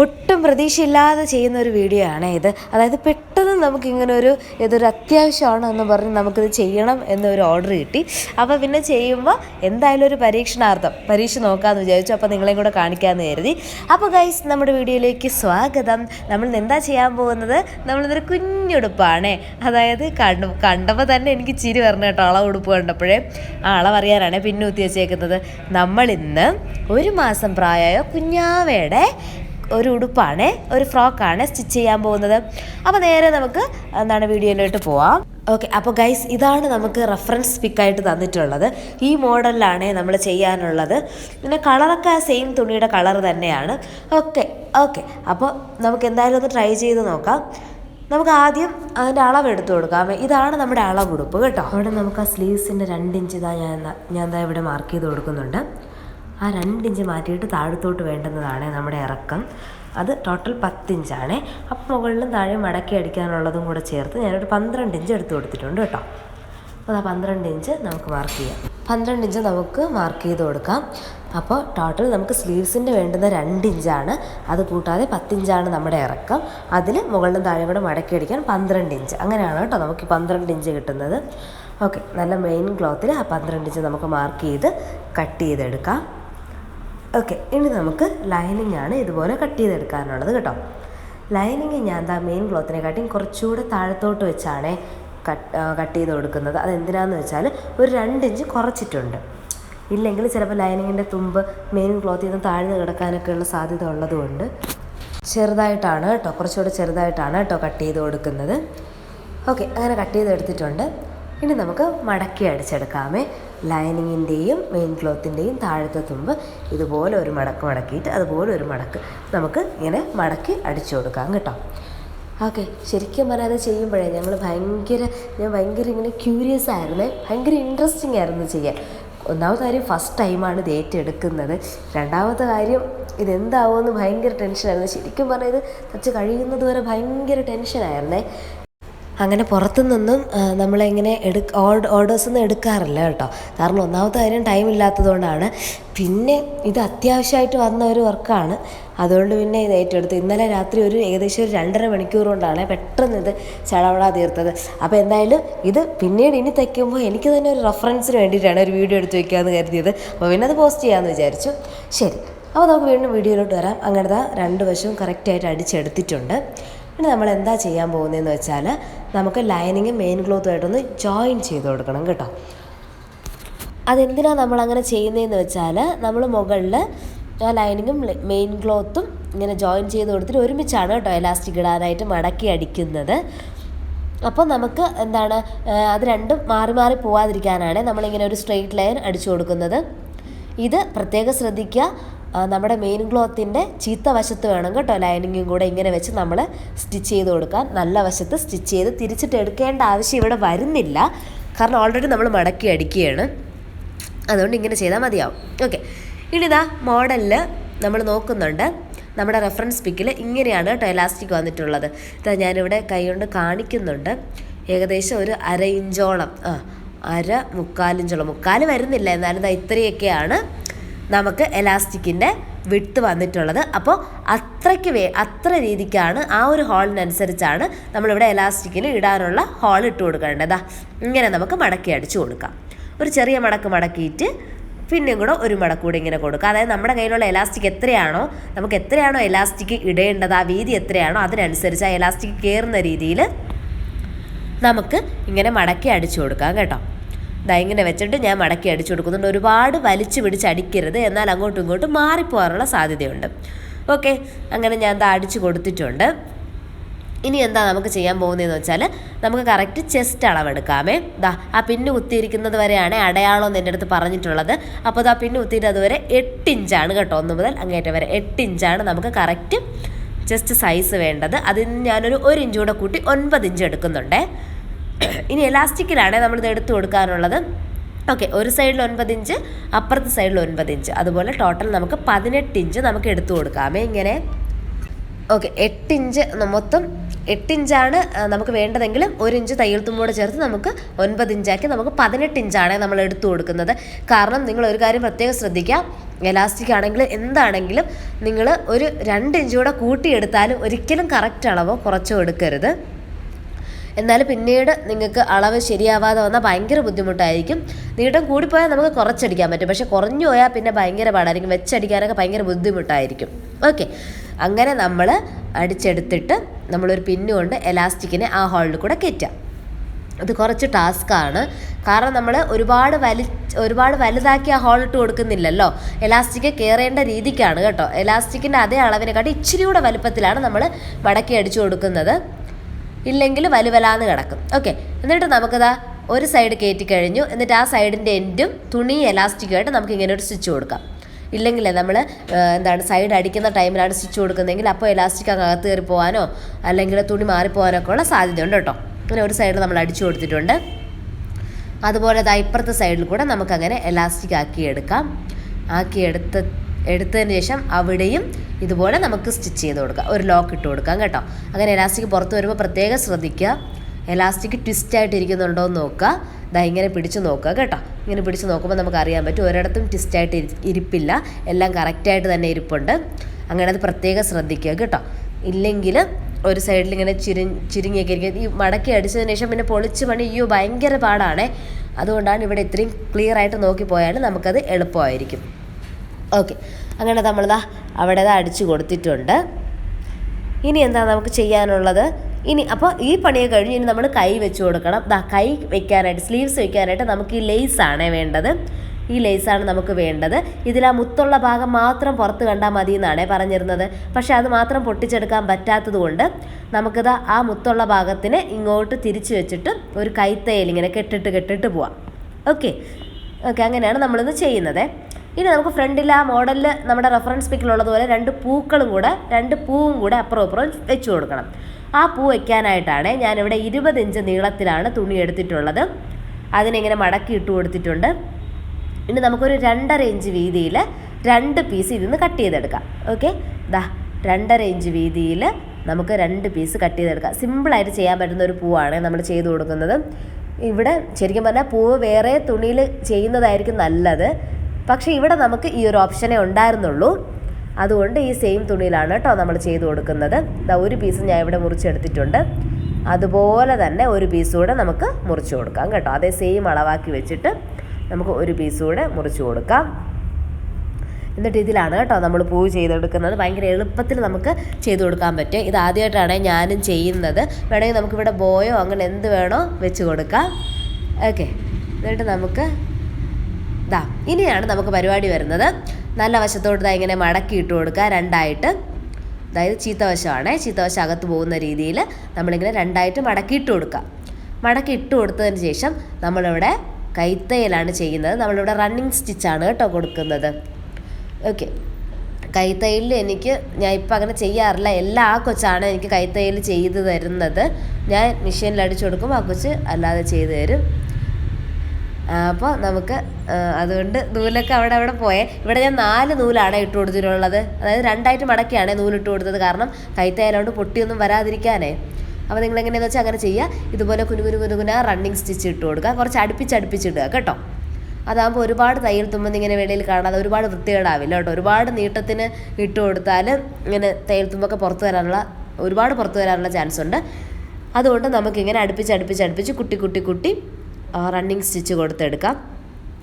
ഒട്ടും പ്രതീക്ഷയില്ലാതെ ചെയ്യുന്ന ഒരു വീഡിയോ ആണ് ഇത്. അതായത് പെട്ടെന്ന് നമുക്ക് ഇങ്ങനെ ഒരു ഇതൊരു അത്യാവശ്യമാണ് എന്ന് പറഞ്ഞ് നമുക്കിത് ചെയ്യണം എന്നൊരു ഓർഡർ കിട്ടി. അപ്പോൾ പിന്നെ ചെയ്യുമ്പോൾ എന്തായാലും ഒരു പരീക്ഷണാർത്ഥം. പരീക്ഷ നോക്കാമെന്ന് വിചാരിച്ചു. അപ്പോൾ നിങ്ങളെയും കൂടെ കാണിക്കാമെന്ന് കരുതി. അപ്പോൾ ഗൈസ് നമ്മുടെ വീഡിയോയിലേക്ക് സ്വാഗതം. നമ്മൾ എന്താ ചെയ്യാൻ പോകുന്നത്? നമ്മളിതൊരു കുഞ്ഞുടുപ്പാണേ. അതായത് കണ്ട കണ്ടപ്പോൾ തന്നെ എനിക്ക് ചിരി വരണം കേട്ടോ അളവ് ഉടുപ്പ് കണ്ടപ്പോഴേ. ആ അളവ് അറിയാനാണ് പിന്നെ ഉത്തി വെച്ചേക്കുന്നത്. നമ്മളിന്ന് ഒരു മാസം പ്രായമായ കുഞ്ഞാവയുടെ ഒരു ഉടുപ്പാണ് ഒരു ഫ്രോക്കാണ് സ്റ്റിച്ച് ചെയ്യാൻ പോകുന്നത്. അപ്പോൾ നേരെ നമുക്ക് എന്താണ് വീഡിയോയിലോട്ട് പോവാം. ഓക്കെ അപ്പോൾ ഗൈസ് ഇതാണ് നമുക്ക് റെഫറൻസ് പിക്കായിട്ട് തന്നിട്ടുള്ളത്. ഈ മോഡലിലാണ് നമ്മൾ ചെയ്യാനുള്ളത്. പിന്നെ കളറൊക്കെ ആ സെയിം തുണിയുടെ കളർ തന്നെയാണ്. ഓക്കെ ഓക്കെ അപ്പോൾ നമുക്ക് എന്തായാലും ഒന്ന് ട്രൈ ചെയ്ത് നോക്കാം. നമുക്ക് ആദ്യം അതിന്റെ അളവ് എടുത്തു കൊടുക്കാം. ഇതാണ് നമ്മുടെ അളവ് ഉടുപ്പ് കേട്ടോ. അവിടെ നമുക്ക് ആ സ്ലീവ്സിന്റെ രണ്ട് ഇഞ്ച് ഇതാ ഞാൻ ഞാൻ എന്താ ഇവിടെ മാർക്ക് ചെയ്ത് കൊടുക്കുന്നുണ്ട്. ആ രണ്ട് ഇഞ്ച് മാറ്റിയിട്ട് താഴത്തോട്ട് വേണ്ടുന്നതാണ് നമ്മുടെ ഇറക്കം. അത് ടോട്ടൽ പത്തിഞ്ചാണ്. അപ്പം മുകളിലും താഴെ മടക്കി അടിക്കാനുള്ളതും കൂടെ ചേർത്ത് ഞാനൊരു പന്ത്രണ്ട് ഇഞ്ച് എടുത്ത് കൊടുത്തിട്ടുണ്ട് കേട്ടോ. അപ്പോൾ ആ പന്ത്രണ്ട് ഇഞ്ച് നമുക്ക് മാർക്ക് ചെയ്യാം. പന്ത്രണ്ട് ഇഞ്ച് നമുക്ക് മാർക്ക് ചെയ്ത് കൊടുക്കാം. അപ്പോൾ ടോട്ടൽ നമുക്ക് സ്ലീവ്സിന്റെ വേണ്ടുന്ന രണ്ട് ഇഞ്ചാണ് അത് കൂട്ടാതെ പത്തിഞ്ചാണ് നമ്മുടെ ഇറക്കം. അതിൽ മുകളിലും താഴെ കൂടെ മടക്കി അടിക്കാൻ പന്ത്രണ്ട് ഇഞ്ച് അങ്ങനെയാണ് കേട്ടോ നമുക്ക് പന്ത്രണ്ട് ഇഞ്ച് കിട്ടുന്നത്. ഓക്കെ നല്ല മെയിൻ ക്ലോത്തിൽ ആ പന്ത്രണ്ട് ഇഞ്ച് നമുക്ക് മാർക്ക് ചെയ്ത് കട്ട് ചെയ്തെടുക്കാം. ഓക്കെ ഇനി നമുക്ക് ലൈനിങ് ആണ് ഇതുപോലെ കട്ട് ചെയ്തെടുക്കാനുള്ളത് കേട്ടോ. ലൈനിങ് ഞാൻ എന്താ മെയിൻ ക്ലോത്തിനെ കാട്ടി കുറച്ചുകൂടെ താഴത്തോട്ട് വെച്ചാണ് കട്ട് കട്ട് ചെയ്ത് കൊടുക്കുന്നത്. അതെന്തിനാന്ന് വെച്ചാൽ ഒരു രണ്ട് ഇഞ്ച് കുറച്ചിട്ടുണ്ട്. ഇല്ലെങ്കിൽ ചിലപ്പോൾ ലൈനിങ്ങിന്റെ തുമ്പ് മെയിൻ ക്ലോത്തിൽ നിന്ന് താഴ്ന്നു കിടക്കാനൊക്കെ ഉള്ള സാധ്യത ഉള്ളതുകൊണ്ട് ചെറുതായിട്ടാണ് കേട്ടോ കുറച്ചുകൂടെ ചെറുതായിട്ടാണ് കേട്ടോ കട്ട് ചെയ്ത് കൊടുക്കുന്നത്. ഓക്കെ അങ്ങനെ കട്ട് ചെയ്ത് എടുത്തിട്ടുണ്ട് ഇനി നമുക്ക് മടക്കി അടിച്ചെടുക്കാമേ. ലൈനിങ്ങിന്റെയും മെയിൻ ക്ലോത്തിന്റെയും താഴത്തെ തുമ്പ് ഇതുപോലെ ഒരു മടക്ക് മടക്കിയിട്ട് അതുപോലെ ഒരു മടക്ക് നമുക്ക് ഇങ്ങനെ മടക്കി അടിച്ചു കൊടുക്കാം കേട്ടോ. ഓക്കെ ശരിക്കും അത് ചെയ്യുമ്പോഴേ ഞങ്ങൾ ഭയങ്കര ഞാൻ ഭയങ്കര ഇങ്ങനെ ക്യൂരിയസ് ആയിരുന്നേ. ഭയങ്കര ഇൻട്രസ്റ്റിംഗ് ആയിരുന്നു ചെയ്യാൻ. ഒന്നാമത്തെ കാര്യം ഫസ്റ്റ് ടൈമാണ് ഇത് ഏറ്റെടുക്കുന്നത്. രണ്ടാമത്തെ കാര്യം ഇതെന്താവുമെന്ന് ഭയങ്കര ടെൻഷനായിരുന്നു ശരിക്കും പറഞ്ഞാൽ ഇത് തച്ച് കഴിയുന്നത് വരെ ഭയങ്കര ടെൻഷനായിരുന്നേ അങ്ങനെ പുറത്തുനിന്നൊന്നും നമ്മളിങ്ങനെ എടുക്ക ഓർഡേഴ്സ് ഒന്നും എടുക്കാറില്ല കേട്ടോ. കാരണം ഒന്നാമത്തെ കാര്യം ടൈം ഇല്ലാത്തതുകൊണ്ടാണ്. പിന്നെ ഇത് അത്യാവശ്യമായിട്ട് വന്ന ഒരു വർക്കാണ് അതുകൊണ്ട് പിന്നെ ഇത് ഏറ്റെടുത്തു. ഇന്നലെ രാത്രി ഒരു ഏകദേശം ഒരു രണ്ടര മണിക്കൂർ കൊണ്ടാണ് പെട്ടെന്ന് ഇത് ചടവട തീർത്തത്. അപ്പോൾ എന്തായാലും ഇത് പിന്നീട് ഇനി തയ്ക്കുമ്പോൾ എനിക്ക് തന്നെ ഒരു റെഫറൻസിന് വേണ്ടിയിട്ടാണ് ഒരു വീഡിയോ എടുത്ത് വയ്ക്കാമെന്ന് കരുതിയത്. അപ്പോൾ പിന്നെ അത് പോസ്റ്റ് ചെയ്യാമെന്ന് വിചാരിച്ചു. ശരി. അപ്പോൾ നമുക്ക് വീണ്ടും വീഡിയോയിലോട്ട് വരാം. അങ്ങനത്തെ രണ്ട് വശവും കറക്റ്റായിട്ട് അടിച്ചെടുത്തിട്ടുണ്ട്. ഇനി നമ്മൾ എന്താ ചെയ്യാൻ പോകുന്നതെന്ന് വെച്ചാൽ നമുക്ക് ലൈനിങ് മെയിൻ ക്ലോത്തുമായിട്ടൊന്ന് ജോയിൻ ചെയ്ത് കൊടുക്കണം കേട്ടോ. അതെന്തിനാണ് നമ്മൾ അങ്ങനെ ചെയ്യുന്നതെന്ന് വെച്ചാൽ നമ്മൾ മുകളിൽ ലൈനിങ്ങും മെയിൻ ക്ലോത്തും ഇങ്ങനെ ജോയിൻ ചെയ്ത് കൊടുത്തിട്ട് ഒരുമിച്ചാണ് കേട്ടോ എലാസ്റ്റിക് ഇടാനായിട്ട് മടക്കി അടിക്കുന്നത്. അപ്പോൾ നമുക്ക് എന്താണ് അത് രണ്ടും മാറി മാറി പോവാതിരിക്കാനാണ് നമ്മളിങ്ങനെ ഒരു സ്ട്രെയിറ്റ് ലൈൻ അടിച്ചു കൊടുക്കുന്നത്. ഇത് പ്രത്യേകം ശ്രദ്ധിക്കുക. നമ്മുടെ മെയിൻ ക്ലോത്തിന്റെ ചീത്ത വശത്ത് വേണം കേട്ടോ ലൈനിങ്ങും കൂടെ ഇങ്ങനെ വെച്ച് നമ്മൾ സ്റ്റിച്ച് ചെയ്ത് കൊടുക്കാം നല്ല വശത്ത് സ്റ്റിച്ച് ചെയ്ത് തിരിച്ചിട്ട് എടുക്കേണ്ട ആവശ്യം ഇവിടെ വരുന്നില്ല. കാരണം ഓൾറെഡി നമ്മൾ മടക്കി അടിക്കുകയാണ്. അതുകൊണ്ട് ഇങ്ങനെ ചെയ്താൽ മതിയാവും. ഓക്കെ ഇനി ഇതാ മോഡലിൽ നമ്മൾ നോക്കുന്നുണ്ട്. നമ്മുടെ റെഫറൻസ് പിക്കിൽ ഇങ്ങനെയാണ് കേട്ടോ എലാസ്റ്റിക് വന്നിട്ടുള്ളത്. ഇതാ ഞാനിവിടെ കൈകൊണ്ട് കാണിക്കുന്നുണ്ട്. ഏകദേശം ഒരു അര ഇഞ്ചോളം. ആ അര മുക്കാലിഞ്ചോളം മുക്കാൽ വരുന്നില്ല. എന്നാലും ഇതാ ഇത്രയൊക്കെയാണ്. നമുക്ക് എലാസ്റ്റിക്കിന്റെ വിട്ട് വന്നിട്ടുള്ളത്. അപ്പോൾ അത്രയ്ക്ക് വേ അത്ര രീതിക്കാണ് ആ ഒരു ഹോളിനനുസരിച്ചാണ് നമ്മളിവിടെ എലാസ്റ്റിക്കിന് ഇടാനുള്ള ഹോൾ ഇട്ട് കൊടുക്കേണ്ടത്. ഇങ്ങനെ നമുക്ക് മടക്കി അടിച്ചു കൊടുക്കാം. ഒരു ചെറിയ മടക്ക് മടക്കിയിട്ട് പിന്നെയും കൂടെ ഒരു മടക്ക് കൂടി ഇങ്ങനെ കൊടുക്കുക അതായത് നമ്മുടെ കയ്യിലുള്ള എലാസ്റ്റിക് എത്രയാണോ നമുക്ക് എത്രയാണോ എലാസ്റ്റിക് ഇടേണ്ടത് ആ വീതി എത്രയാണോ അതിനനുസരിച്ച് ആ എലാസ്റ്റിക് കയറുന്ന രീതിയിൽ നമുക്ക് ഇങ്ങനെ മടക്കി അടിച്ചു കൊടുക്കാം കേട്ടോ. ഇതാ ഇങ്ങനെ വെച്ചിട്ട് ഞാൻ മടക്കി അടിച്ചു കൊടുക്കുന്നുണ്ട്. ഒരുപാട് വലിച്ചു പിടിച്ച് അടിക്കരുത്. എന്നാൽ അങ്ങോട്ടും ഇങ്ങോട്ടും മാറിപ്പോകാനുള്ള സാധ്യതയുണ്ട്. ഓക്കെ. അങ്ങനെ ഞാൻ ദാ അടിച്ചു കൊടുത്തിട്ടുണ്ട്. ഇനി എന്താ നമുക്ക് ചെയ്യാൻ പോകുന്നതെന്ന് വെച്ചാൽ നമുക്ക് കറക്റ്റ് ചെസ്റ്റ് അളവെടുക്കാമേ. ദാ ആ പിന്ന് കുത്തിയിരിക്കുന്നത് വരെയാണ് അടയാളം എന്ന് എന്റെ അടുത്ത് പറഞ്ഞിട്ടുള്ളത്. അപ്പോൾ ദാ പിന്ന് കുത്തിയിട്ട് അതുവരെ എട്ട് ഇഞ്ചാണ് കേട്ടോ. ഒന്ന് മുതൽ അങ്ങേറ്റം വരെ എട്ട് ഇഞ്ചാണ് നമുക്ക് കറക്റ്റ് ചെസ്റ്റ് സൈസ് വേണ്ടത്. അതിന് ഞാനൊരു ഒരു ഇഞ്ച് കൂടെ കൂട്ടി ഒൻപത് ഇഞ്ച് എടുക്കുന്നുണ്ടേ. ഇനി എലാസ്റ്റിക്കിലാണ് ഇത് എടുത്തു കൊടുക്കാനുള്ളത് ഓക്കെ ഒരു സൈഡിൽ ഒൻപത് ഇഞ്ച് അപ്പുറത്തെ സൈഡിൽ ഒൻപത് ഇഞ്ച്. അതുപോലെ ടോട്ടൽ നമുക്ക് പതിനെട്ട് ഇഞ്ച് നമുക്ക് എടുത്തു കൊടുക്കാമേ ഇങ്ങനെ. ഓക്കെ എട്ട് ഇഞ്ച് മൊത്തം എട്ട് ഇഞ്ചാണ് നമുക്ക് വേണ്ടതെങ്കിലും ഒരു ഇഞ്ച് തയ്യൽ തുമ്പോടെ ചേർത്ത് നമുക്ക് ഒൻപത് ഇഞ്ചാക്കി നമുക്ക് പതിനെട്ട് ഇഞ്ചാണ് നമ്മൾ എടുത്തു കൊടുക്കുന്നത്. കാരണം നിങ്ങൾ ഒരു കാര്യം പ്രത്യേകം ശ്രദ്ധിക്കാം എലാസ്റ്റിക് ആണെങ്കിലും എന്താണെങ്കിലും നിങ്ങൾ ഒരു രണ്ട് ഇഞ്ച് കൂടെ കൂട്ടിയെടുത്താലും ഒരിക്കലും കറക്റ്റ് അളവോ കുറച്ചോ എടുക്കരുത്. എന്നാൽ പിന്നീട് നിങ്ങൾക്ക് അളവ് ശരിയാവാതെ വന്നാൽ ഭയങ്കര ബുദ്ധിമുട്ടായിരിക്കും. നീട്ടം കൂടിപ്പോയാൽ നമുക്ക് കുറച്ചടിക്കാൻ പറ്റും. പക്ഷെ കുറഞ്ഞു പോയാൽ പിന്നെ ഭയങ്കര പാടായിരിക്കും. വെച്ചടിക്കാനൊക്കെ ഭയങ്കര ബുദ്ധിമുട്ടായിരിക്കും. ഓക്കെ. അങ്ങനെ നമ്മൾ അടിച്ചെടുത്തിട്ട് നമ്മളൊരു പിന്നുകൊണ്ട് എലാസ്റ്റിക്കിനെ ആ ഹോളിൽ കൂടെ കയറ്റാം അത് കുറച്ച് ടാസ്ക്കാണ്. കാരണം നമ്മൾ ഒരുപാട് വലി ഒരുപാട് വലുതാക്കി ആ ഹോൾ ഇട്ട് കൊടുക്കുന്നില്ലല്ലോ. എലാസ്റ്റിക് കയറേണ്ട രീതിക്കാണ് കേട്ടോ. എലാസ്റ്റിക്കിന്റെ അതേ അളവിനെക്കാട്ടി ഇച്ചിരി കൂടെ വലുപ്പത്തിലാണ് നമ്മൾ മടക്കി അടിച്ചു കൊടുക്കുന്നത്. ഇല്ലെങ്കിൽ വലുവലാന്ന് കിടക്കും. ഓക്കെ എന്നിട്ട് നമുക്കതാ ഒരു സൈഡ് കയറ്റി കഴിഞ്ഞു. എന്നിട്ട് ആ സൈഡിന്റെ എൻഡും തുണി എലാസ്റ്റിക്കായിട്ട് നമുക്ക് ഇങ്ങനെ ഒരു സ്റ്റിച്ച് കൊടുക്കാം. ഇല്ലെങ്കിൽ നമ്മൾ എന്താണ് സൈഡ് അടിക്കുന്ന ടൈമിലാണ് സ്റ്റിച്ച് കൊടുക്കുന്നതെങ്കിൽ അപ്പോൾ എലാസ്റ്റിക് അകത്ത് കയറി പോകാനോ അല്ലെങ്കിൽ തുണി മാറിപ്പോകാനൊക്കെ ഉള്ള സാധ്യതയുണ്ട് കേട്ടോ. അങ്ങനെ ഒരു സൈഡ് നമ്മൾ അടിച്ചു കൊടുത്തിട്ടുണ്ട്. അതുപോലെ ദാ ഇപ്പുറത്തെ സൈഡിൽ കൂടെ നമുക്കങ്ങനെ എലാസ്റ്റിക് ആക്കിയെടുക്കാം. ആക്കിയെടുത്ത എടുത്തതിന് ശേഷം അവിടെയും ഇതുപോലെ നമുക്ക് സ്റ്റിച്ച് ചെയ്ത് കൊടുക്കാം. ഒരു ലോക്ക് ഇട്ട് കൊടുക്കാം കേട്ടോ. അങ്ങനെ എലാസ്റ്റിക് പുറത്ത് വരുമ്പോൾ പ്രത്യേകം ശ്രദ്ധിക്കുക. എലാസ്റ്റിക് ട്വിസ്റ്റ് ആയിട്ട് ഇരിക്കുന്നുണ്ടോ എന്ന് നോക്കുക. ദാ ഇങ്ങനെ പിടിച്ച് നോക്കുക കേട്ടോ. ഇങ്ങനെ പിടിച്ച് നോക്കുമ്പോൾ നമുക്ക് അറിയാൻ പറ്റും. ഒരിടത്തും ട്വിസ്റ്റ് ആയിട്ട് ഇരിപ്പില്ല. എല്ലാം കറക്റ്റായിട്ട് തന്നെ ഇരിപ്പുണ്ട്. അങ്ങനെ അത് പ്രത്യേകം ശ്രദ്ധിക്കുക കേട്ടോ. ഇല്ലെങ്കിൽ ഒരു സൈഡിൽ ഇങ്ങനെ ചിരി ചിരിങ്ങിയൊക്കെ ഇരിക്കും. ഈ മടക്കി അടിച്ചതിന് ശേഷം പിന്നെ പൊളിച്ച് പണി അയ്യോ ഭയങ്കര പാടാണേ. അതുകൊണ്ടാണ് ഇവിടെ ഇത്രയും ക്ലിയർ ആയിട്ട് നോക്കി പോയാൽ നമുക്കത് എളുപ്പമായിരിക്കും. ഓക്കെ. അങ്ങനെ നമ്മളിതാ അവിടെ അടിച്ചു കൊടുത്തിട്ടുണ്ട്. ഇനി എന്താ നമുക്ക് ചെയ്യാനുള്ളത്? ഇനി അപ്പോൾ ഈ പണിയെ കഴിഞ്ഞ് ഇനി നമ്മൾ കൈ വെച്ച് കൊടുക്കണം. ദാ കൈ വെക്കാനായിട്ട് സ്ലീവ്സ് വെക്കാനായിട്ട് നമുക്ക് ഈ ലേസാണേ വേണ്ടത്. ഈ ലേസാണ് നമുക്ക് വേണ്ടത്. ഇതിൽ ആ മുത്തുള്ള ഭാഗം മാത്രം പുറത്ത് കണ്ടാൽ മതി എന്നാണേ പറഞ്ഞിരുന്നത്. പക്ഷേ അത് മാത്രം പൊട്ടിച്ചെടുക്കാൻ പറ്റാത്തത് കൊണ്ട് നമുക്കിത് ആ മുത്തുള്ള ഭാഗത്തിന് ഇങ്ങോട്ട് തിരിച്ചു വെച്ചിട്ട് ഒരു കൈത്തയിൽ ഇങ്ങനെ കെട്ടിട്ട് കെട്ടിട്ട് പോവാം. ഓക്കെ. ഓക്കെ അങ്ങനെയാണ് നമ്മളിത് ചെയ്യുന്നത്. ഇനി നമുക്ക് ഫ്രണ്ടിൽ ആ മോഡലിൽ നമ്മുടെ റെഫറൻസ് പിക്കിലുള്ളതുപോലെ രണ്ട് പൂക്കളും കൂടെ രണ്ട് പൂവും കൂടെ അപ്പുറം അപ്പുറം വെച്ച് കൊടുക്കണം. ആ പൂ വയ്ക്കാനായിട്ടാണ് ഞാനിവിടെ ഇരുപത് ഇഞ്ച് നീളത്തിലാണ് തുണി എടുത്തിട്ടുള്ളത്. അതിനിങ്ങനെ മടക്കി ഇട്ട് കൊടുത്തിട്ടുണ്ട്. ഇനി നമുക്കൊരു രണ്ടര ഇഞ്ച് വീതിയിൽ രണ്ട് പീസ് ഇതിൽ നിന്ന് കട്ട് ചെയ്തെടുക്കാം. ഓക്കെ ദാ രണ്ടര ഇഞ്ച് വീതിയിൽ നമുക്ക് രണ്ട് പീസ് കട്ട് ചെയ്തെടുക്കാം. സിമ്പിളായിട്ട് ചെയ്യാൻ പറ്റുന്ന ഒരു പൂവാണ് നമ്മൾ ചെയ്തു കൊടുക്കുന്നത്. ഇവിടെ ശരിക്കും പറഞ്ഞാൽ പൂവ് വേറെ തുണിയിൽ ചെയ്യുന്നതായിരിക്കും നല്ലത്. പക്ഷേ ഇവിടെ നമുക്ക് ഈ ഒരു ഓപ്ഷനേ ഉണ്ടായിരുന്നുള്ളൂ. അതുകൊണ്ട് ഈ സെയിം തുണിയിലാണ് കേട്ടോ നമ്മൾ ചെയ്തു കൊടുക്കുന്നത്. ഇതാ ഒരു പീസ് ഞാൻ ഇവിടെ മുറിച്ചെടുത്തിട്ടുണ്ട്. അതുപോലെ തന്നെ ഒരു പീസ് കൂടെ നമുക്ക് മുറിച്ച് കൊടുക്കാം കേട്ടോ. അതേ സെയിം അളവാക്കി വെച്ചിട്ട് നമുക്ക് ഒരു പീസ് കൂടെ മുറിച്ച് കൊടുക്കാം. എന്നിട്ട് ഇതിലാണ് കേട്ടോ നമ്മൾ പൂവ് ചെയ്തെടുക്കുന്നത്. ഭയങ്കര എളുപ്പത്തിൽ നമുക്ക് ചെയ്തു കൊടുക്കാൻ പറ്റും. ഇത് ആദ്യമായിട്ടാണ് ഞാനും ചെയ്യുന്നത്. വേണമെങ്കിൽ നമുക്കിവിടെ ബോയോ അങ്ങനെ എന്ത് വേണോ വെച്ച് കൊടുക്കാം. ഓക്കെ എന്നിട്ട് നമുക്ക് ദാ ഇനിയാണ് നമുക്ക് പരിപാടി വരുന്നത്. നല്ല വശത്തോട്ട് ദാ ഇങ്ങനെ മടക്കി ഇട്ട് കൊടുക്കുക രണ്ടായിട്ട്. അതായത് ചീത്തവശമാണ് ചീത്തവശം അകത്ത് പോകുന്ന രീതിയിൽ നമ്മളിങ്ങനെ രണ്ടായിട്ട് മടക്കി ഇട്ട് കൊടുക്കുക. മടക്കി ഇട്ട് കൊടുത്തതിന് ശേഷം നമ്മളിവിടെ കൈത്തയ്യലാണ് ചെയ്യുന്നത്. നമ്മളിവിടെ റണ്ണിങ് സ്റ്റിച്ചാണ് കേട്ടോ കൊടുക്കുന്നത്. ഓക്കെ കൈത്തയ്യലിൽ എനിക്ക് ഞാൻ ഇപ്പം അങ്ങനെ ചെയ്യാറില്ല. എല്ലാ ആ കൊച്ചാണ് എനിക്ക് കൈത്തയ്യൽ ചെയ്ത് തരുന്നത്. ഞാൻ മെഷീനിൽ അടിച്ചു കൊടുക്കും ആ കൊച്ച് അല്ലാതെ ചെയ്തു തരും. അപ്പോൾ നമുക്ക് അതുകൊണ്ട് നൂലൊക്കെ അവിടെ അവിടെ പോയേ. ഇവിടെ ഞാൻ നാല് നൂലാണ് ഇട്ട് കൊടുത്തിട്ടുള്ളത്. അതായത് രണ്ടായിട്ട് മടക്കിയാണ് നൂലിട്ട് കൊടുത്തത്. കാരണം കൈത്തയ്യലോണ്ട് പൊട്ടിയൊന്നും വരാതിരിക്കാനേ. അപ്പോൾ നിങ്ങൾ എങ്ങനെയാണെന്ന് വെച്ചാൽ അങ്ങനെ ചെയ്യുക ഇതുപോലെ കുനു കുനു കുനു കുന റണ്ണിങ് സ്റ്റിച്ച് ഇട്ട് കൊടുക്കുക. കുറച്ച് അടുപ്പിച്ച് അടുപ്പിച്ചിടുക കേട്ടോ. അതാകുമ്പോൾ ഒരുപാട് തയ്യൽ തുമ്പെന്ന് ഇങ്ങനെ വെളിയിൽ കാണാതെ ഒരുപാട് വൃത്തികേടാവില്ല കേട്ടോ. ഒരുപാട് നീട്ടത്തിന് ഇട്ട് കൊടുത്താൽ ഇങ്ങനെ തയ്യൽ തുമ്പൊക്കെ പുറത്ത് വരാനുള്ള ഒരുപാട് പുറത്ത് വരാനുള്ള ചാൻസ് ഉണ്ട്. അതുകൊണ്ട് നമുക്കിങ്ങനെ അടുപ്പിച്ച് അടുപ്പിച്ച് അടുപ്പിച്ച് കുട്ടി കുട്ടി കുട്ടി റണ്ണിങ് സ്റ്റിച്ച് കൊടുത്തെടുക്കാം.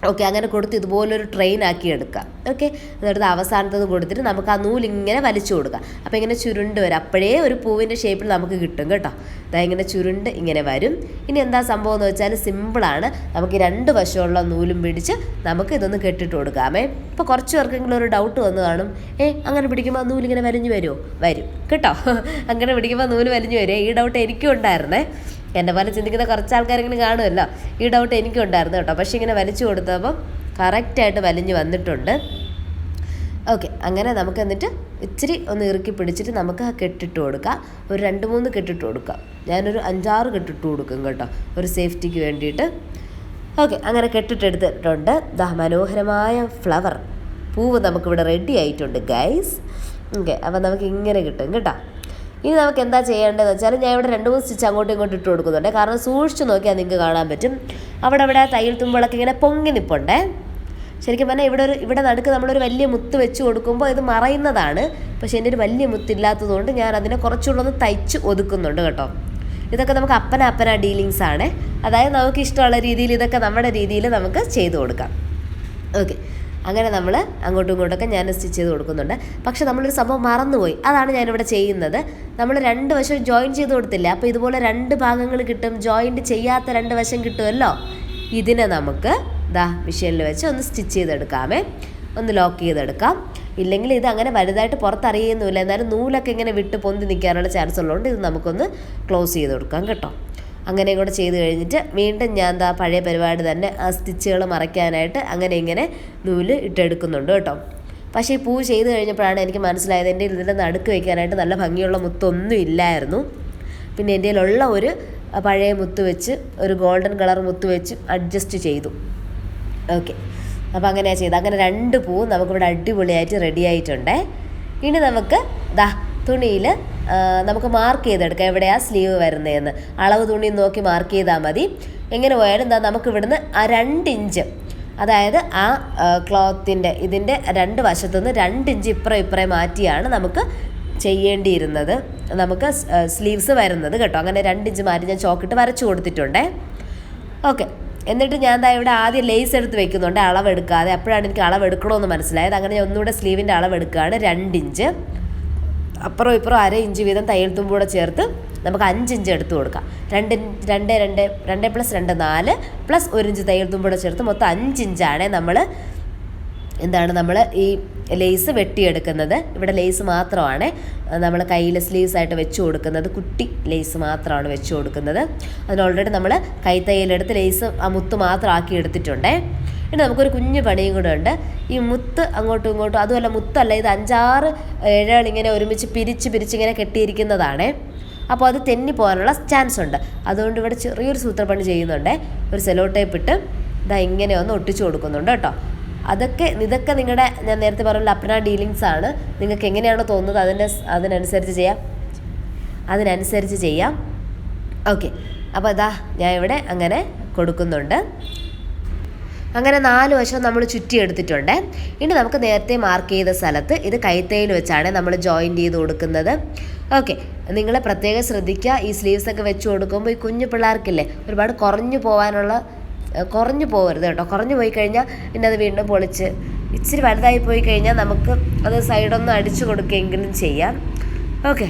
ഓക്കെ അങ്ങനെ കൊടുത്ത് ഇതുപോലൊരു ട്രെയിൻ ആക്കി എടുക്കാം. ഓക്കെ എന്നിട്ട് അവസാനത്തത് കൊടുത്തിട്ട് നമുക്ക് ആ നൂലിങ്ങനെ വലിച്ചു കൊടുക്കാം. അപ്പോൾ ഇങ്ങനെ ചുരുണ്ട് വരും. അപ്പോഴേ ഒരു പൂവിന്റെ ഷേപ്പിൽ നമുക്ക് കിട്ടും കേട്ടോ. അതായത് ഇങ്ങനെ ചുരുണ്ട് ഇങ്ങനെ വരും. ഇനി എന്താ സംഭവം എന്ന് വെച്ചാൽ സിമ്പിളാണ് നമുക്ക് രണ്ട് വശമുള്ള നൂലും പിടിച്ച് നമുക്ക് ഇതൊന്ന് കെട്ടിട്ട് കൊടുക്കാമേ. ഇപ്പോൾ കുറച്ച് പേർക്കെങ്കിലും ഒരു ഡൗട്ട് വന്ന് കാണും. ഏ അങ്ങനെ പിടിക്കുമ്പോൾ നൂലിങ്ങനെ വലിഞ്ഞു വരുമോ വരും. കേട്ടോ. അങ്ങനെ പിടിക്കുമ്പോൾ നൂൽ വലിഞ്ഞു വരുമോ ഈ ഡൗട്ട് എനിക്കും ഉണ്ടായിരുന്നേ. എന്നെ പോലെ ചിന്തിക്കുന്ന കുറച്ച് ആൾക്കാരെങ്കിലും കാണുമല്ലോ. ഈ ഡൗട്ട് എനിക്കുണ്ടായിരുന്നു കേട്ടോ. പക്ഷേ ഇങ്ങനെ വലിച്ചു കൊടുത്തപ്പം കറക്റ്റായിട്ട് വലിഞ്ഞു വന്നിട്ടുണ്ട്. ഓക്കെ അങ്ങനെ നമുക്ക് എന്നിട്ട് ഇച്ചിരി ഒന്ന് ഇറുക്കി പിടിച്ചിട്ട് നമുക്ക് കെട്ടിട്ട് കൊടുക്കാം. ഒരു രണ്ട് മൂന്ന് കെട്ടിട്ട് കൊടുക്കാം. ഞാനൊരു അഞ്ചാറ് കെട്ടിട്ട് കൊടുക്കും കേട്ടോ. ഒരു സേഫ്റ്റിക്ക് വേണ്ടിയിട്ട്. ഓക്കെ അങ്ങനെ കെട്ടിട്ടെടുത്തിട്ടുണ്ട്. ദാ മനോഹരമായ ഫ്ലവർ പൂവ് നമുക്കിവിടെ റെഡി ആയിട്ടുണ്ട് ഗൈസ് ഓക്കെ അപ്പം നമുക്ക് ഇങ്ങനെ കിട്ടും കേട്ടോ. ഇനി നമുക്ക് എന്താ ചെയ്യേണ്ടതെന്ന് വെച്ചാൽ ഞാൻ ഇവിടെ രണ്ട് മൂന്ന് സ്റ്റിച്ച് അങ്ങോട്ടും ഇങ്ങോട്ടും ഇട്ട് കൊടുക്കുന്നുണ്ട്. കാരണം സൂക്ഷിച്ച് നോക്കിയാൽ നിങ്ങൾക്ക് കാണാൻ പറ്റും. അവിടെ അവിടെ തയ്യൽ തുമ്പളൊക്കെ ഇങ്ങനെ പൊങ്ങി നിൽപ്പുണ്ടേ ശരിക്കും പറഞ്ഞാൽ ഇവിടെ ഒരു ഇവിടെ നടുക്ക് നമ്മളൊരു വലിയ മുത്ത് വെച്ച് കൊടുക്കുമ്പോൾ ഇത് മറയുന്നതാണ്. പക്ഷേ എന്റെ ഒരു വലിയ മുത്തില്ലാത്തതുകൊണ്ട് ഞാൻ അതിനെ കുറച്ചുകൂടെ ഒന്ന് തയ്ച്ച് ഒതുക്കുന്നുണ്ട് കേട്ടോ. ഇതൊക്കെ നമുക്ക് അപ്പന അപ്പന ഡീലിങ്സ് ആണ്. അതായത് നമുക്ക് ഇഷ്ടമുള്ള രീതിയിൽ ഇതൊക്കെ നമ്മുടെ രീതിയിൽ നമുക്ക് ചെയ്തു കൊടുക്കാം. ഓക്കെ. അങ്ങനെ നമ്മൾ അങ്ങോട്ടും ഇങ്ങോട്ടൊക്കെ ഞാൻ സ്റ്റിച്ച് ചെയ്ത് കൊടുക്കുന്നുണ്ട്. പക്ഷെ നമ്മളൊരു സംഭവം മറന്നുപോയി. അതാണ് ഞാനിവിടെ ചെയ്യുന്നത്. നമ്മൾ രണ്ട് വശം ജോയിൻ ചെയ്ത് കൊടുത്തില്ല. അപ്പോൾ ഇതുപോലെ രണ്ട് ഭാഗങ്ങൾ കിട്ടും. ജോയിന്റ് ചെയ്യാത്ത രണ്ട് വശം കിട്ടുമല്ലോ? ഇതിനെ നമുക്ക് ദാ മിഷീനിൽ വെച്ച് ഒന്ന് സ്റ്റിച്ച് ചെയ്തെടുക്കാമേ. ഒന്ന് ലോക്ക് ചെയ്തെടുക്കാം. ഇല്ലെങ്കിൽ ഇത് അങ്ങനെ വലുതായിട്ട് പുറത്തറിയുന്നില്ല എന്നാലും നൂലൊക്കെ ഇങ്ങനെ വിട്ട് പൊന്തി നിൽക്കാനുള്ള ചാൻസ് ഉള്ളതുകൊണ്ട് ഇത് നമുക്കൊന്ന് ക്ലോസ് ചെയ്ത് കൊടുക്കാം കേട്ടോ. അങ്ങനെ കൂടെ ചെയ്ത് കഴിഞ്ഞിട്ട് വീണ്ടും ഞാൻ എന്താ പഴയ പരിപാടി തന്നെ ആ സ്റ്റിച്ചുകൾ മറയ്ക്കാനായിട്ട് അങ്ങനെ ഇങ്ങനെ നൂൽ ഇട്ടെടുക്കുന്നുണ്ട് കേട്ടോ. പക്ഷേ ഈ പൂ ചെയ്ത് കഴിഞ്ഞപ്പോഴാണ് എനിക്ക് മനസ്സിലായത് എന്റെ ഇതിന്റെ നടുക്ക് വയ്ക്കാനായിട്ട് നല്ല ഭംഗിയുള്ള മുത്തൊന്നും ഇല്ലായിരുന്നു. പിന്നെ എന്റെ ഉള്ള ഒരു പഴയ മുത്ത് വെച്ച് ഒരു ഗോൾഡൻ കളർ മുത്ത് വെച്ച് അഡ്ജസ്റ്റ് ചെയ്തു. ഓക്കെ. അപ്പോൾ അങ്ങനെയാണ് ചെയ്തത്. അങ്ങനെ രണ്ട് പൂവും നമുക്കിവിടെ അടിപൊളിയായിട്ട് റെഡി ആയിട്ടുണ്ടേ ഇനി നമുക്ക് ദാ തുണിയിൽ നമുക്ക് മാർക്ക് ചെയ്തെടുക്കാം. എവിടെയാണ് സ്ലീവ് വരുന്നതെന്ന്. അളവ് തുണി നോക്കി മാർക്ക് ചെയ്താൽ മതി. എങ്ങനെ പോയാലും എന്താ നമുക്ക് ഇവിടുന്ന് ആ രണ്ട് ഇഞ്ച് അതായത് ആ ക്ലോത്തിന്റെ ഇതിന്റെ രണ്ട് വശത്തുനിന്ന് രണ്ട് ഇഞ്ച് ഇപ്പുറം ഇപ്പുറം മാറ്റിയാണ് നമുക്ക് ചെയ്യേണ്ടിയിരുന്നത്. നമുക്ക് സ്ലീവ്സ് വരുന്നത് കേട്ടോ. അങ്ങനെ രണ്ട് ഇഞ്ച് മാറ്റി ഞാൻ ചോക്കിട്ട് വരച്ചു കൊടുത്തിട്ടുണ്ട്. ഓക്കെ എന്നിട്ട് ഞാൻ എന്താ ഇവിടെ ആദ്യം ലേസ് എടുത്ത് വെക്കുന്നുണ്ട്. അളവെടുക്കാതെ. അപ്പോഴാണ് എനിക്ക് അളവെടുക്കണമെന്ന് മനസ്സിലായത്. അങ്ങനെ ഞാൻ ഒന്നുകൂടെ സ്ലീവിന്റെ അളവെടുക്കുകയാണ്. രണ്ട് ഇഞ്ച് അപ്പുറം ഇപ്പുറം അര ഇഞ്ച് വീതം തയ്യൽ തുമ്പൂടെ ചേർത്ത് നമുക്ക് അഞ്ച് ഇഞ്ച് എടുത്ത് കൊടുക്കാം. രണ്ട് രണ്ട് രണ്ട് രണ്ട് പ്ലസ് രണ്ട് നാല് പ്ലസ് ഒരു ഇഞ്ച് തയ്യൽ തുമ്പൂടെ ചേർത്ത് മൊത്തം അഞ്ച് ഇഞ്ചാണ് നമ്മൾ എന്താണ് നമ്മൾ ഈ ലേസ് വെട്ടിയെടുക്കുന്നത്. ഇവിടെ ലേസ് മാത്രമാണ് നമ്മൾ കയ്യിൽ സ്ലീവ്സ് ആയിട്ട് വെച്ച് കൊടുക്കുന്നത്. കുട്ടി ലേസ് മാത്രമാണ് വെച്ച് കൊടുക്കുന്നത്. അതിന് ഓൾറെഡി നമ്മൾ കൈത്തയ്യലെടുത്ത് ലേസ് ആ മുത്ത് മാത്രം ആക്കി എടുത്തിട്ടുണ്ടേ. ഇനി നമുക്കൊരു കുഞ്ഞു പണിയും കൂടെ ഉണ്ട്. ഈ മുത്ത് അങ്ങോട്ടും ഇങ്ങോട്ടും അതുമല്ല മുത്തല്ല ഇത് അഞ്ചാറ് ഇഴകൾ ഇങ്ങനെ ഒരുമിച്ച് പിരിച്ച് ഇങ്ങനെ കെട്ടിയിരിക്കുന്നതാണ്. അപ്പോൾ അത് തെന്നി പോകാനുള്ള ചാൻസ് ഉണ്ട്. അതുകൊണ്ട് ഇവിടെ ചെറിയൊരു സൂത്രപ്പണി ചെയ്യുന്നുണ്ട്. ഒരു സെലോ ടേപ്പ് ഇട്ട് ഇതാ ഇങ്ങനെ ഒന്ന് ഒട്ടിച്ചു കൊടുക്കുന്നുണ്ട് കേട്ടോ. അതൊക്കെ ഇതൊക്കെ നിങ്ങളുടെ ഞാൻ നേരത്തെ പറഞ്ഞ അപ്ന ഡീലിങ്സ് ആണ്. നിങ്ങൾക്ക് എങ്ങനെയാണോ തോന്നുന്നത് അതിന്റെ അതിനനുസരിച്ച് ചെയ്യാം. അതിനനുസരിച്ച് ചെയ്യാം. ഓക്കെ. അപ്പോൾ അതാ ഞാൻ ഇവിടെ അങ്ങനെ കൊടുക്കുന്നുണ്ട്. അങ്ങനെ നാല് വശം നമ്മൾ ചുറ്റി എടുത്തിട്ടുണ്ട്. ഇനി നമുക്ക് നേരത്തെ മാർക്ക് ചെയ്ത സ്ഥലത്ത് ഇത് കൈത്തയിൽ വെച്ചാണ് നമ്മൾ ജോയിന്റ് ചെയ്ത് കൊടുക്കുന്നത്. ഓക്കെ നിങ്ങൾ പ്രത്യേകം ശ്രദ്ധിക്കുക. ഈ സ്ലീവ്സ് ഒക്കെ വെച്ച് കൊടുക്കുമ്പോൾ ഈ കുഞ്ഞു പിള്ളേർക്കില്ലേ ഒരുപാട് കുറഞ്ഞു പോകാനുള്ള കുറഞ്ഞു പോകരുത് കേട്ടോ. കുറഞ്ഞു പോയി കഴിഞ്ഞാൽ പിന്നെ അത് വീണ്ടും പൊളിച്ച് ഇച്ചിരി വലുതായി പോയി കഴിഞ്ഞാൽ നമുക്ക് അത് സൈഡൊന്നും അടിച്ചു കൊടുക്കുകയെങ്കിലും ചെയ്യാം. ഓക്കെ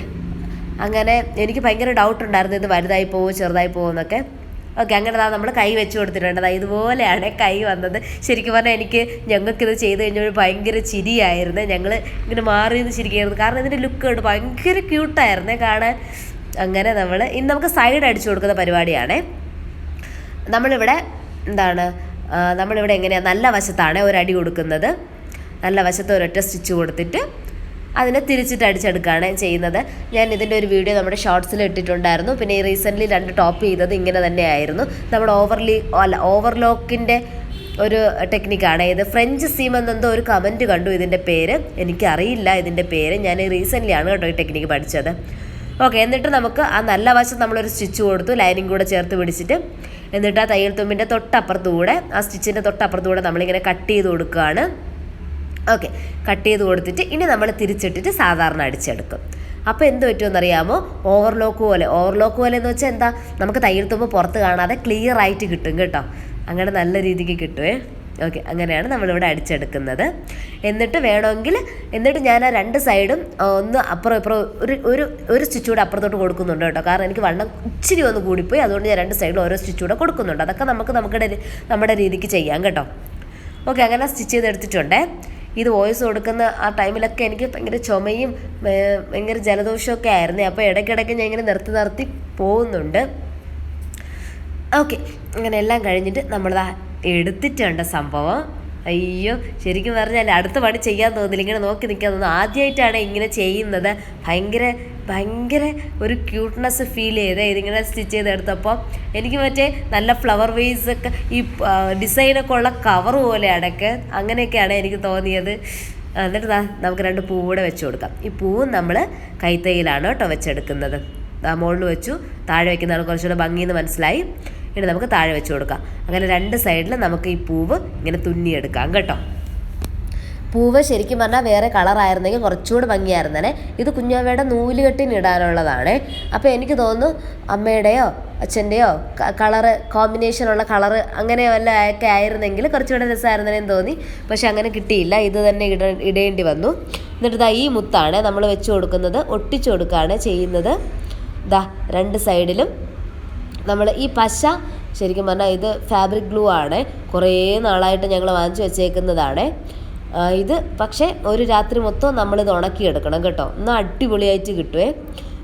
അങ്ങനെ എനിക്ക് ഭയങ്കര ഡൗട്ട് ഉണ്ടായിരുന്നു ഇത് വലുതായി പോവോ ചെറുതായി പോവോ എന്നൊക്കെ. ഓക്കെ അങ്ങനെ നമ്മൾ കൈ വെച്ച് കൊടുത്തിട്ടുണ്ട്. അതാ ഇതുപോലെയാണ് കൈ വന്നത്. ശരിക്കും പറഞ്ഞാൽ എനിക്ക് ഞങ്ങൾക്കിത് ചെയ്ത് കഴിഞ്ഞാൽ ഭയങ്കര ചിരിയായിരുന്നു. ഞങ്ങൾ ഇങ്ങനെ മാറി നിന്ന് കാരണം ഇതിന്റെ ലുക്ക് ഉണ്ട് ഭയങ്കര ക്യൂട്ടായിരുന്നേ കാണാൻ അങ്ങനെ നമ്മൾ ഇനി നമുക്ക് സൈഡ് അടിച്ചു കൊടുക്കുന്ന പരിപാടിയാണേ. നമ്മളിവിടെ എന്താണ് നമ്മളിവിടെ എങ്ങനെയാണ് നല്ല വശത്താണ് ഒരടി കൊടുക്കുന്നത്. നല്ല വശത്ത് ഒരൊറ്റ സ്റ്റിച്ച് കൊടുത്തിട്ട് അതിനെ തിരിച്ചിട്ട് അടിച്ചെടുക്കുകയാണ് ചെയ്യുന്നത്. ഞാൻ ഇതിന്റെ ഒരു വീഡിയോ നമ്മുടെ ഷോർട്സിൽ ഇട്ടിട്ടുണ്ടായിരുന്നു. പിന്നെ ഈ റീസെന്റ്ലി രണ്ട് ടോപ്പ് ചെയ്തത് ഇങ്ങനെ തന്നെയായിരുന്നു. നമ്മുടെ ഓവർലി അല്ല ഓവർലോക്കിന്റെ ഒരു ടെക്നിക്കാണ് ഇത് ഫ്രഞ്ച് സീം എന്നെന്തോ ഒരു കമന്റ് കണ്ടു ഇതിന്റെ പേര്. എനിക്കറിയില്ല ഇതിന്റെ പേര്. ഞാൻ റീസെന്റ്ലി ആണ് കേട്ടോ ഈ ടെക്നിക്ക് പഠിച്ചത്. ഓക്കെ എന്നിട്ട് നമുക്ക് ആ നല്ല വശം നമ്മളൊരു സ്റ്റിച്ച് കൊടുത്തു. ലൈനിങ് കൂടെ ചേർത്ത് പിടിച്ചിട്ട് എന്നിട്ട് ആ തയ്യൽ തുമ്പിന്റെ തൊട്ടപ്പുറത്തൂടെ ആ സ്റ്റിച്ചിന്റെ തൊട്ടപ്പുറത്തൂടെ നമ്മളിങ്ങനെ കട്ട് ചെയ്ത് കൊടുക്കുകയാണ്. ഓക്കെ കട്ട് ചെയ്ത് കൊടുത്തിട്ട് ഇനി നമ്മൾ തിരിച്ചിട്ടിട്ട് സാധാരണ അടിച്ചെടുക്കും. അപ്പോൾ എന്ത് പറ്റുമെന്നറിയാമോ? ഓവർലോക്ക് പോലെ. ഓവർലോക്ക് പോലെ എന്ന് വെച്ചാൽ എന്താ? നമുക്ക് തയ്യൽ തുമ്പ് പുറത്ത് കാണാതെ ക്ലിയർ ആയിട്ട് കിട്ടും കേട്ടോ. അങ്ങനെ നല്ല രീതിക്ക് കിട്ടുമേ ഓക്കെ അങ്ങനെയാണ് നമ്മളിവിടെ അടിച്ചെടുക്കുന്നത്. എന്നിട്ട് വേണമെങ്കിൽ എന്നിട്ട് ഞാൻ ആ രണ്ട് സൈഡും ഒന്ന് അപ്പുറം ഇപ്പുറം ഒരു ഒരു ഒരു സ്റ്റിച്ച് കൂടെ അപ്പുറത്തോട്ട് കൊടുക്കുന്നുണ്ട് കേട്ടോ. കാരണം എനിക്ക് വണ്ണം ഇച്ചിരി ഒന്ന് കൂടിപ്പോയി. അതുകൊണ്ട് ഞാൻ രണ്ട് സൈഡിലും ഓരോ സ്റ്റിച്ച് കൂടെ കൊടുക്കുന്നുണ്ട്. അതൊക്കെ നമുക്ക് നമ്മുടെ നമ്മുടെ രീതിക്ക് ചെയ്യാം കേട്ടോ. ഓക്കെ അങ്ങനെ സ്റ്റിച്ച് ചെയ്തെടുത്തിട്ടുണ്ടേ. ഇത് വോയിസ് കൊടുക്കുന്ന ആ ടൈമിലൊക്കെ എനിക്ക് ഭയങ്കര ചുമയും ഭയങ്കര ജലദോഷമൊക്കെ ആയിരുന്നു. അപ്പോൾ ഇടയ്ക്കിടയ്ക്ക് ഞാൻ ഇങ്ങനെ നിർത്തി നിർത്തി പോകുന്നുണ്ട്. ഓക്കെ അങ്ങനെ എല്ലാം കഴിഞ്ഞിട്ട് നമ്മൾ നമ്മളിതാ എടുത്തിട്ടുണ്ട് സംഭവം. അയ്യോ ശരിക്കും പറഞ്ഞാൽ അടുത്ത പണി ചെയ്യാൻ തോന്നില്ല. ഇങ്ങനെ നോക്കി നിൽക്കാൻ തോന്നുന്നു. ആദ്യമായിട്ടാണ് ഇങ്ങനെ ചെയ്യുന്നത്. ഭയങ്കര ഭയങ്കര ഒരു ക്യൂട്ട്നെസ് ഫീൽ ചെയ്തേ ഇതിങ്ങനെ സ്റ്റിച്ച് ചെയ്തെടുത്തപ്പോൾ എനിക്ക് മറ്റേ നല്ല ഫ്ലവർ വേസ് ഒക്കെ ഈ ഡിസൈനൊക്കെ ഉള്ള കവർ പോലെ അടക്ക് അങ്ങനെയൊക്കെയാണ് എനിക്ക് തോന്നിയത്. എന്നിട്ട് നമുക്ക് രണ്ട് പൂ കൂടെ വെച്ച് കൊടുക്കാം. ഈ പൂവും നമ്മൾ കൈത്തൈയിലാണ് കേട്ടോ വെച്ചെടുക്കുന്നത്. മുകളിൽ വെച്ചു താഴെ വെക്കുന്നതാണ് കുറച്ചുകൂടെ ഭംഗിയെന്ന് മനസ്സിലായി. ഇനി നമുക്ക് താഴെ വെച്ച് കൊടുക്കാം. അങ്ങനെ രണ്ട് സൈഡിൽ നമുക്ക് ഈ പൂവ് ഇങ്ങനെ തുന്നിയെടുക്കാം കേട്ടോ. പൂവ് ശരിക്കും പറഞ്ഞാൽ വേറെ കളറായിരുന്നെങ്കിൽ കുറച്ചുകൂടെ ഭംഗിയായിരുന്നേ ഇത് കുഞ്ഞാവയുടെ നൂലുകെട്ടിനിടാനുള്ളതാണ്. അപ്പോൾ എനിക്ക് തോന്നുന്നു അമ്മയുടെയോ അച്ഛന്റെയോ കളറ് കോമ്പിനേഷനുള്ള കളറ് അങ്ങനെ വല്ല ഒക്കെ ആയിരുന്നെങ്കിൽ കുറച്ചുകൂടെ രസമായിരുന്നേന്ന് തോന്നി. പക്ഷെ അങ്ങനെ കിട്ടിയില്ല. ഇത് തന്നെ ഇട ഇടേണ്ടി വന്നു. എന്നിട്ട് ദാ ഈ മുത്താണ് നമ്മൾ വെച്ച് കൊടുക്കുന്നത് ഒട്ടിച്ചു കൊടുക്കുകയാണ് ചെയ്യുന്നത്. ദാ രണ്ട് സൈഡിലും നമ്മൾ ഈ പശ ശരിക്കും പറഞ്ഞാൽ ഇത് ഫാബ്രിക് ഗ്ലൂ ആണ്. കുറേ നാളായിട്ട് ഞങ്ങൾ വാങ്ങിച്ചു വെച്ചേക്കുന്നതാണ്. ഇത് പക്ഷേ ഒരു രാത്രി മൊത്തം നമ്മളിത് ഉണക്കിയെടുക്കണം കേട്ടോ. എന്നാൽ അടിപൊളിയായിട്ട് കിട്ടുവേ.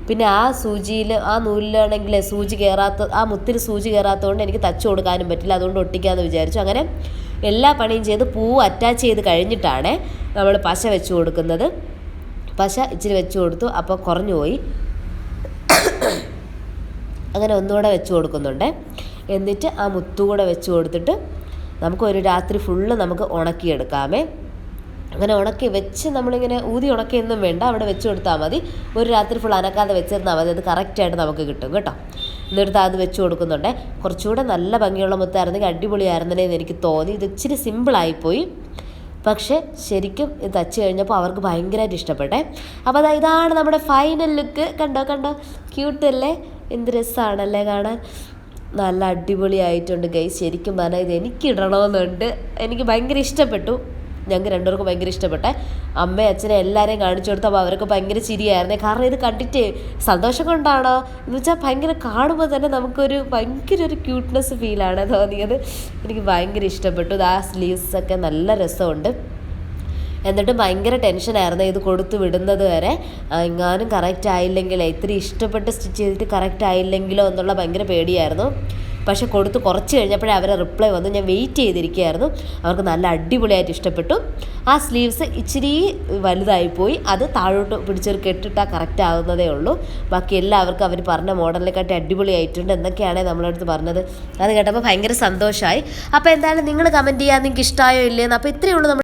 പിന്നെ ആ സൂചിയിൽ ആ നൂലിലാണെങ്കിൽ സൂചി കയറാത്ത ആ മുത്തിൽ സൂചി കയറാത്തതുകൊണ്ട് എനിക്ക് തച്ച് കൊടുക്കാനും പറ്റില്ല. അതുകൊണ്ട് ഒട്ടിക്കാമെന്ന് വിചാരിച്ചു. അങ്ങനെ എല്ലാ പണിയും ചെയ്ത് പൂ അറ്റാച്ച് ചെയ്ത് കഴിഞ്ഞിട്ടാണ് നമ്മൾ പശ വെച്ച് കൊടുക്കുന്നത്. പശ ഇച്ചിരി വെച്ച് കൊടുത്തു. അപ്പോൾ കുറഞ്ഞു പോയി. അങ്ങനെ ഒന്നുകൂടെ വെച്ച് കൊടുക്കുന്നുണ്ട്. എന്നിട്ട് ആ മുത്തു കൂടെ വെച്ച് കൊടുത്തിട്ട് നമുക്ക് ഒരു രാത്രി ഫുള്ള് നമുക്ക് ഉണക്കിയെടുക്കാമേ. അങ്ങനെ ഉണക്കി വെച്ച് നമ്മളിങ്ങനെ ഊതി ഉണക്കിയൊന്നും വേണ്ട. അവിടെ വെച്ച് കൊടുത്താൽ മതി. ഒരു രാത്രി ഫുൾ അനക്കാതെ വെച്ചിരുന്നാൽ മതി. അത് കറക്റ്റായിട്ട് നമുക്ക് കിട്ടും കേട്ടോ. എന്നിട്ട് അത് വെച്ച് കൊടുക്കുന്നുണ്ട്. കുറച്ചുകൂടെ നല്ല ഭംഗിയുള്ള മുത്തായിരുന്നെങ്കിൽ അടിപൊളിയായിരുന്നേന്ന് എനിക്ക് തോന്നി. ഇത് ഇച്ചിരി സിമ്പിളായിപ്പോയി പക്ഷേ ശരിക്കും ഇത് തച്ച് കഴിഞ്ഞപ്പോൾ അവർക്ക് ഭയങ്കരമായിട്ട് ഇഷ്ടപ്പെട്ടെ. അപ്പോൾ അതാ ഇതാണ് നമ്മുടെ ഫൈനൽ ലുക്ക് കണ്ടോ കണ്ടോ? ക്യൂട്ടല്ലേ എന്ത് രസമാണല്ലേ കാണാൻ? നല്ല അടിപൊളിയായിട്ടുണ്ട് ഗൈ ശരിക്കും പറഞ്ഞാൽ ഇത് എനിക്ക് ഇടണമെന്നുണ്ട്. എനിക്ക് ഭയങ്കര ഇഷ്ടപ്പെട്ടു. ഞങ്ങൾക്ക് രണ്ടുപേർക്കും ഭയങ്കര ഇഷ്ടപ്പെട്ടെ. അമ്മയും അച്ഛനെ എല്ലാവരെയും കാണിച്ചു കൊടുത്തപ്പോൾ അവർക്ക് ഭയങ്കര ചിരിയായിരുന്നേ. കാരണം ഇത് കണ്ടിട്ട് സന്തോഷം കൊണ്ടാണോ? എന്ന് വെച്ചാൽ ഭയങ്കര കാണുമ്പോൾ തന്നെ നമുക്കൊരു ഭയങ്കര ഒരു ക്യൂട്ട്നെസ് ഫീലാണ് തോന്നിയത്. എനിക്ക് ഭയങ്കര ഇഷ്ടപ്പെട്ടു. ആ സ്ലീവ്സ് ഒക്കെ നല്ല രസമുണ്ട്. എന്നിട്ട് ഭയങ്കര ടെൻഷനായിരുന്നു ഇത് കൊടുത്തു വിടുന്നത് വരെ. എങ്ങാനും കറക്റ്റ് ആയില്ലെങ്കിലോ? ഇത്തിരി ഇഷ്ടപ്പെട്ട് സ്റ്റിച്ച് ചെയ്തിട്ട് കറക്റ്റ് ആയില്ലെങ്കിലോ എന്നുള്ള ഭയങ്കര പേടിയായിരുന്നു. പക്ഷെ കൊടുത്ത് കുറച്ച് കഴിഞ്ഞപ്പോഴേ അവരെ റിപ്ലൈ വന്നു. ഞാൻ വെയിറ്റ് ചെയ്തിരിക്കുകയായിരുന്നു. അവർക്ക് നല്ല അടിപൊളിയായിട്ട് ഇഷ്ടപ്പെട്ടു. ആ സ്ലീവ്സ് ഇച്ചിരി വലുതായിപ്പോയി അത് താഴോട്ട് പിടിച്ചൊരു കെട്ടിട്ടാൽ കറക്റ്റ് ആകുന്നതേ ഉള്ളൂ. ബാക്കി എല്ലാവർക്കും അവർ പറഞ്ഞ മോഡലിനെക്കാട്ടി അടിപൊളിയായിട്ടുണ്ട് എന്നൊക്കെയാണ് നമ്മളടുത്ത് പറഞ്ഞത്. അത് കേട്ടപ്പോൾ ഭയങ്കര സന്തോഷമായി അപ്പോൾ എന്തായാലും നിങ്ങൾ കമന്റ് ചെയ്യാൻ നിങ്ങൾക്ക് ഇഷ്ടമായോ ഇല്ലയെന്ന് അപ്പോൾ ഇത്രയേ ഉള്ളൂ